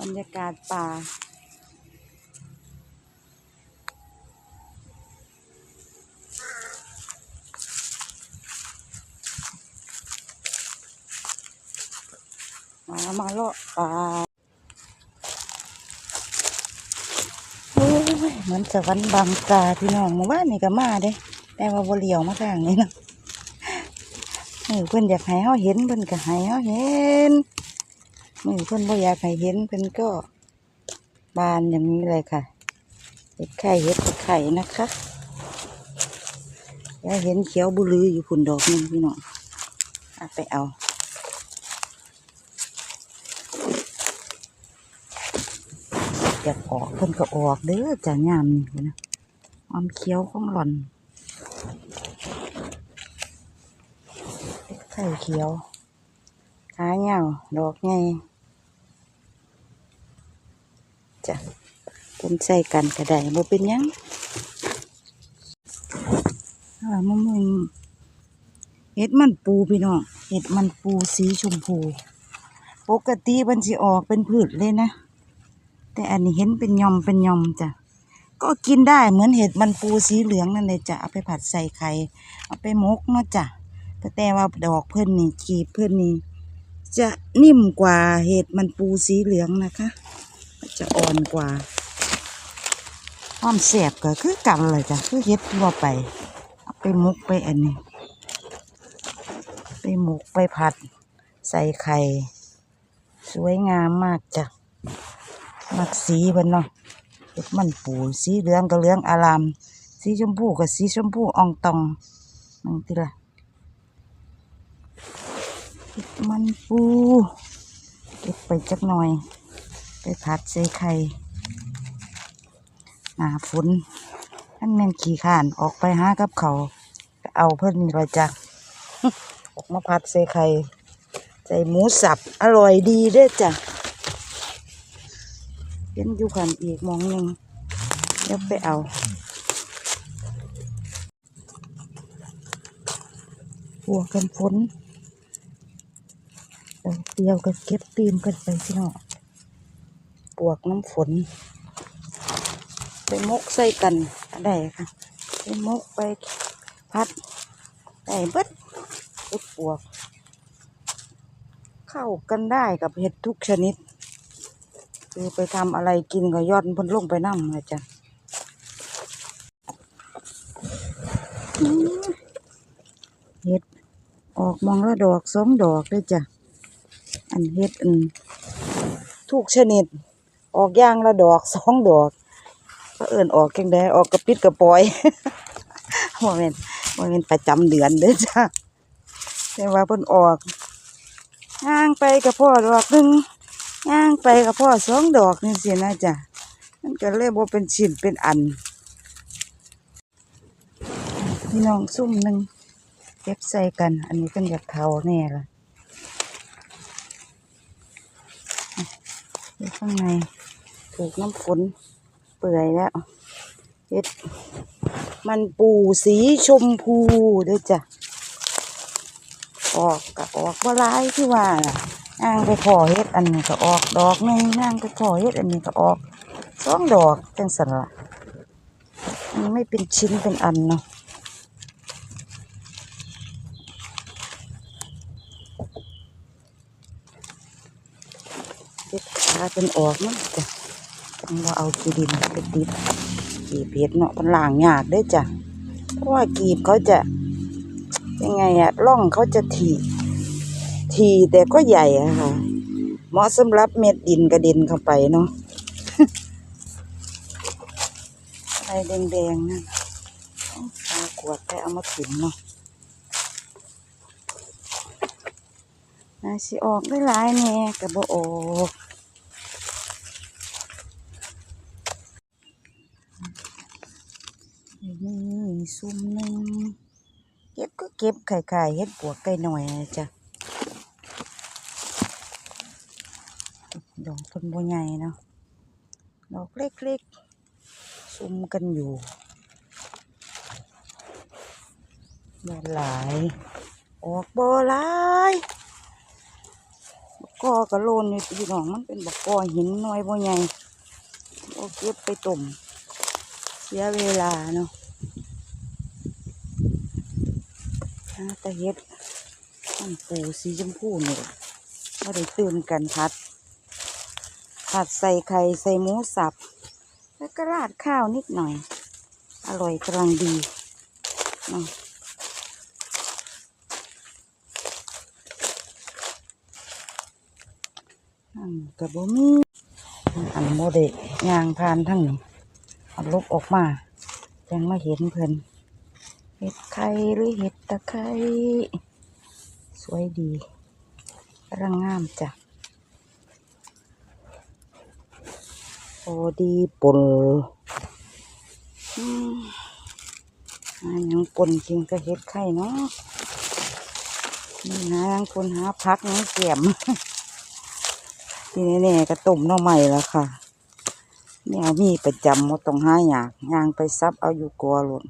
บรรยากาศป่า มามาเลาะป่าโอ้ยเหมือนสวรรค์บางกาพี่น้องหมู่บ้านนี่ก็มาเด้แต่ว่าบ่เลียวมาทางนี้เนาะเออเพิ่อนอยากให้เฮาเห็นเพิ่อนก็ให้เฮาเห็น มือเพิ่นบ่อยากให้เห็นเพิ่นก็บานอย่างนี้เลยค่ะเห็ดไข่เห็ดไข่นะคะยากเห็นเขียวบุลืออยู่พุ่นดอกนึงพี่น้องเอาไปเอาอยากออกเพิ่นก็ออกเด้อจะยามนี่นะความเขียวของหล่อนไข่เขียวขาเหงาวดอกไง จ้ะต้นใส่กันก็ได้บ่เป็นยังอ่ามะม่วงเห็ดมันปูพี่น้องเห็ดมันปูสีชมพู ปกติมันสิออกเป็นพืชเลยนะ แต่อันนี้เห็นเป็นยอมเป็นยอมจ้ะก็กินได้เหมือนเห็ดมันปูสีเหลืองนั่นเลยจ้ะเอาไปผัดใส่ไข่เอาไปมกเนาะจ้ะแต่แต่ว่าดอกเพิ่อนนี่กีบเพิ่อนนี่จะนิ่มกว่าเห็ดมันปูสีเหลืองนะคะ จะอ่อนกว่าความแสบก็คือกันเลยจ้ะคือเห็ดทั่วไปเอาไปหมกไปอันนี้ ไปหมกไปผัด ใส่ไข่ สวยงามมากจ้ะมักสีเพิ่นเนาะเฮ็ดมันปูสีเหลืองก็เหลืองอาราม สีชมพูก็สีชมพูอ่องตองนั่นติล่ะเฮ็ดมันปูเก็บไปจักหน่อย ไปผัดใส่ไข่หนาฝนท่านแม่นขี้ข้านออกไปหากับเขา เอาเพิ่นนี่ละจ้ะออกมาผัดใส่ไข่ใส่หมูสับ อร่อยดีเด้จ้ะเห็นอยู่ขันอีกมองหนึ่งเดี๋ยวไปเอาหัวกันฝนเดี๋ยวก็เก็บตีมกันไปพี่น้อ วกน้ำฝน ไปมกใส่กันได้ค่ะ ไปมกไปพัดได้เบิดเห็ดปวก เข้ากันได้กับเห็ดทุกชนิด คือไปทำอะไรกินก็ยอดพ่นลงไปนั่งเลยจ้ะเห็ดออกมองละดอกสองดอกเลยจ้ะ อันเห็ดอันทุกชนิด ออกย่างละดอกสองดอกก็เอิ่นออกแกงแดออกกระปิดกระปอยโมเมนต์โมเมนต์ประจำเดือนเด้อจ้ะแต่ว่าเพิ่นออกย่างไปกับพ่อดอกหนึ่งย่างไปกับพ่อสองดอกนี่สินะจ๊ะมันก็เลยบ่เป็นชิ้นเป็นอันพี่น้องซุ่มหนึ่งเก็บใส่กัน อันนี้เป็นอยากเทาแน่ละอยู่ ข้างในถูกน้ำฝนเปื่อยแล้วเฮ็ดมันปูสีชมพูด้วยจ้ะ ออกกับออกว่าร้ายที่ว่าน่ะนางไปขอเฮ็ดอันนี้ก็ออกดอกหนึงนางไปขอเฮ็ดอันนี้ก็ออกสองดอกจังสันละมันไม่เป็นชิ้นเป็นอันเนาะ เฮ็ดขาเป็นออกมันจ้ะต้องว่าเอากีดินไปติดกีบเห็ดเนาะมันล่างยากด้จ้ะ เพราะว่ากีบเขาจะ ยังไงอะร่องเขาจะถี่ทีแต่ก็ใหญ่อะค่ะ เหมาะสำหรับเม็ดดินกระเด็นเข้าไปเนาะอะไรแดงๆนั่นตากวดไปเอามาถิ่มเนาะน่าสิออกได้หลายแน่กระบออก นี่ซุ่มหนึ่งเก็บก็เก็บไข่ๆเฮ็ดปวกไก่หน่อยอะจ้ะดอกต้นบัวใหญ่เนาะดอกเล็กๆซุ่มกันอยู่บ่หลาย ออกบ่หลายกอก็โลนอยู่พี่น้องมันเป็นบกอหินหน่อยบ่ใหญ่โอเก็บไปต้ม สียเวลาเนาะหาแตะเฮ็ดอันปูสีชมพูนี่ล่ะบ่ได้ตื่นกันพัด ผัดใส่ไข่ใส่หมูสับ แล้วก็ราดข้าวนิดหน่อย อร่อยกำลังดีเนาะอันกับบ่มีอันโมเดะยางพานทั้งนี้ ลบออกมาจังมาเห็นเพิ่นเห็ดไข่หรือเห็ดตะไคร้สวยดีกำลังงามจ้ะโอดีปนอืมหาหยังปนจริงก็เฮ็ดไข่เนาะนี่หายังปนหาพักหยังเกี่ยมทีนี้เนี่ยก็ต้มน่องใหม่แล้วค่ะ เนี่ยมีประจำมดต้องหาอยากยางไปซับเอาอยู่กลัวหล่น